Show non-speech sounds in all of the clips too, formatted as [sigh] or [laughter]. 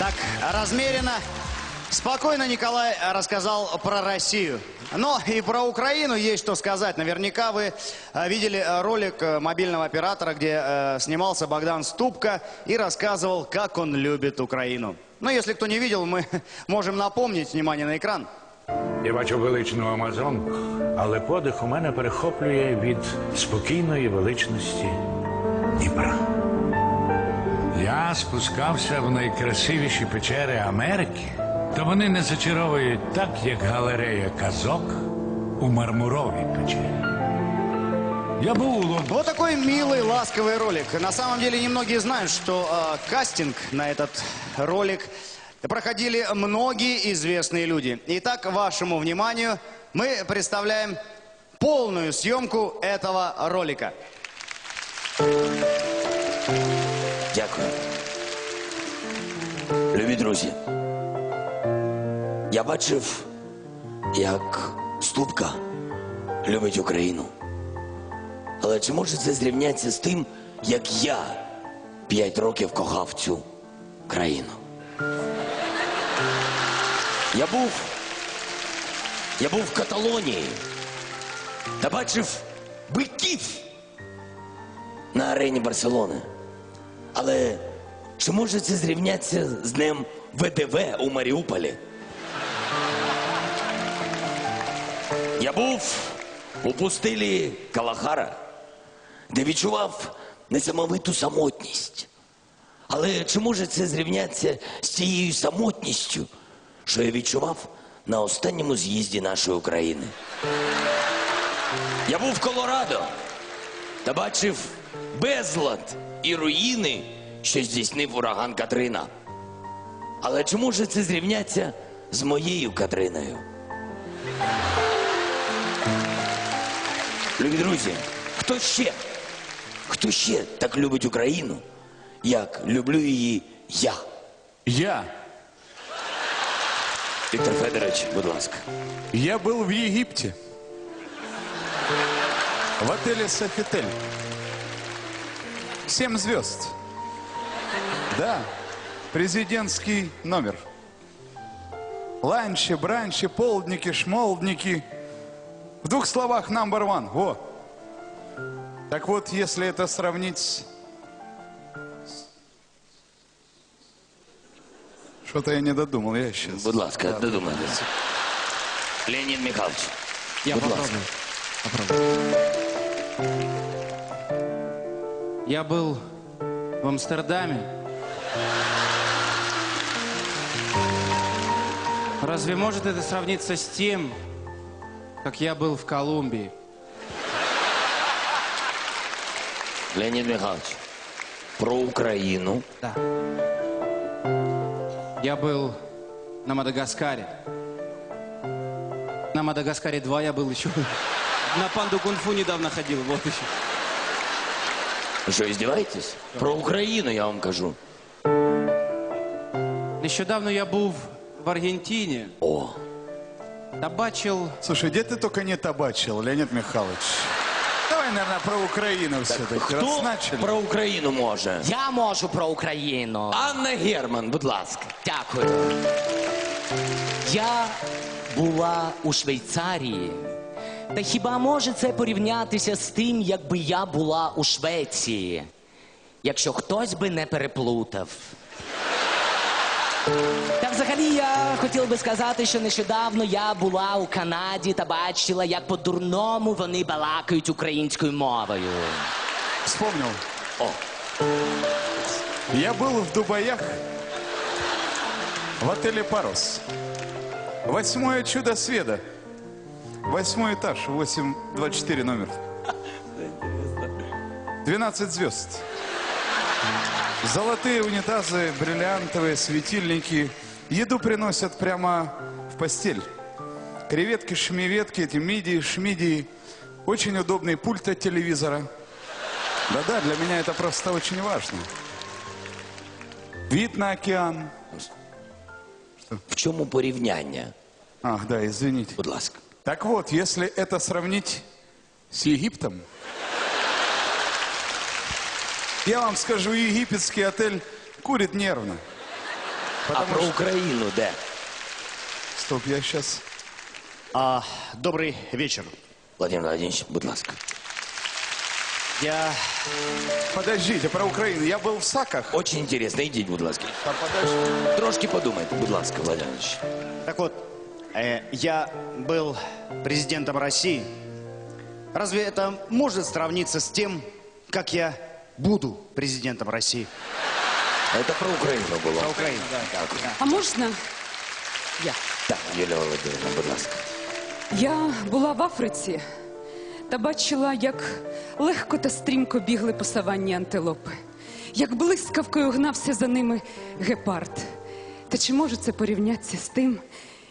Так, размеренно, спокойно Николай рассказал про Россию. Но и про Украину есть что сказать. Наверняка вы э, видели э, ролик э, мобильного оператора, где э, снимался Богдан Ступка и рассказывал, как он любит Украину. Ну, если кто не видел, мы [laughs] можем напомнить, внимание на экран. Я бачу величну Амазонку, але подих у мене перехоплює від спокійної величності Я спускався в найкрасивіші печери Америки, то вони не зачаровують так, як галерея казок у мармуровій печері. Я був у Лондоні. Вот такой милый, ласковый ролик. На самом деле, немногие знают, что э, кастинг на этот ролик проходили многие известные люди. Итак, вашему вниманию мы представляем полную съемку этого ролика. Друзі. Я бачив, як Ступка любить Україну. Але чи може це зрівнятися з тим, як я п'ять років кохав цю країну? Я був. Я був в Каталонії та бачив биків на арені Барселони. Але чи може це зрівнятися з днем ВДВ у Маріуполі? Я був у пустилі Калахара, де відчував несамовиту самотність. Але чи може це зрівнятися з тією самотністю, що я відчував на останньому з'їзді нашої України? Я був в Колорадо та бачив безлад і руїни, що здійснив ураган Катрина. Але чи може це зрівнятися з моєю Катриною? Любі друзі, хто ще? Хто ще так любить Україну, як люблю її я? Я. Віктор Федорович, будь ласка. Я был в Египте. В отеле «Софитель». Семь звезд. Да, президентский номер. Ланчи, бранчи, полдники, шмолдники. В двух словах, number one. Во. Так вот, если это сравнить с... Что-то я не додумал, я сейчас. Будь ласка, додумайтеся. Леонід Михайлович. Я будь попробую. ласка. Попробую. Я был в Амстердаме. Разве может это сравниться с тем, как я был в Колумбии? Леонід Михайлович. Про Україну. Да. Я был на Мадагаскаре. На Мадагаскаре 2 я был еще. На панду кунг-фу недавно ходил, вот еще. Ви що, іздіваєтесь? Про Україну я вам кажу. Нещодавно я був В Аргентині О, та бачив Слушай, где ты только не табачил, Леонид Михайлович? Давай, наверное, про Украину все-таки. Раз хто начали. про Україну може? Я можу про Україну. Анна Герман, будь ласка. Дякую. Я була у Швейцарії. Та хіба може це порівнятися з тим, якби я була у Швеції? Якщо хтось би не переплутав. Та взагалі я хотів би сказати, що нещодавно я була у Канаді та бачила, як по-дурному вони балакають українською мовою. Вспомнил. О, Я был в Дубаях в отеле «Парус». Восьмое чудо света. Восьмой этаж, 824 номер. 12 звезд. Золотые унитазы, бриллиантовые светильники. Еду приносят прямо в постель. Креветки, шмеветки, эти мидии, шмидии. Очень удобный пульт от телевизора. Да-да, для меня это просто очень важно. Вид на океан. в чому порівняння? Ах, да, извините. Будь ласка. Так вот, если это сравнить с Египтом, я вам скажу, египетский отель курит нервно. А про Україну де? Стоп, я сейчас... А, добрый вечер. Владимир Владимирович, будь ласка. Я Подождите, про Украину. Я был в Саках. Очень інтересно, ідіть, будь ласка. А подожди. Трошки подумайте, будь ласка, Владимир Владимирович. Так вот, э, я был президентом России. Разве это может сравниться с тем, как я буду президентом России? Це про Україну було. Про Украину. Так, А можна? Я. так, Юлія Володимирівна, будь ласка. Я була в Африці та бачила, як легко та стрімко бігли по саванні антилопи, як блискавкою гнався за ними гепард. Та чи може це порівнятися з тим,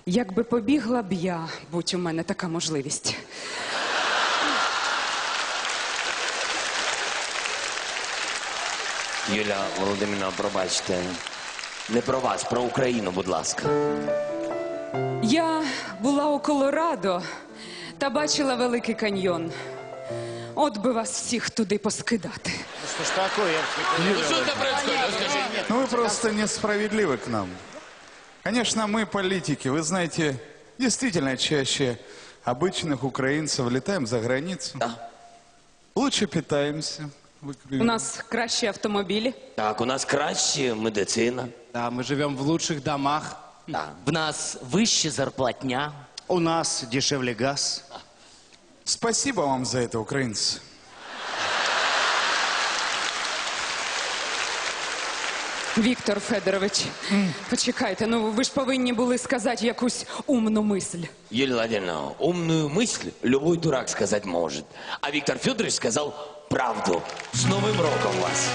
як би побігла б я, будь у мене така можливість? Юля Володимирівна, пробачте. Не про вас, про Україну, будь ласка. Я була у Колорадо та бачила великий каньйон. От би вас всіх туди поскидати. Что ж такое? Ну вы просто несправедливы к нам. Конечно, мы, политики, вы знаете, действительно чаще обычных украинцев летаем за границу. Да. Лучше питаемся. Вы- У нас кращі автомобілі. Так, у нас краще медицина. Да, мы живем в лучших домах. Да. В нас вища зарплатня. У нас дешевле газ. Спасибо вам за это, украинцы. Віктор Федорович, почекайте, ну ви ж повинні були сказати якусь умну мисль. Юлия Владимировна, умную мысль любой дурак сказать может. А Виктор Федорович сказал правду. З Новим роком вас!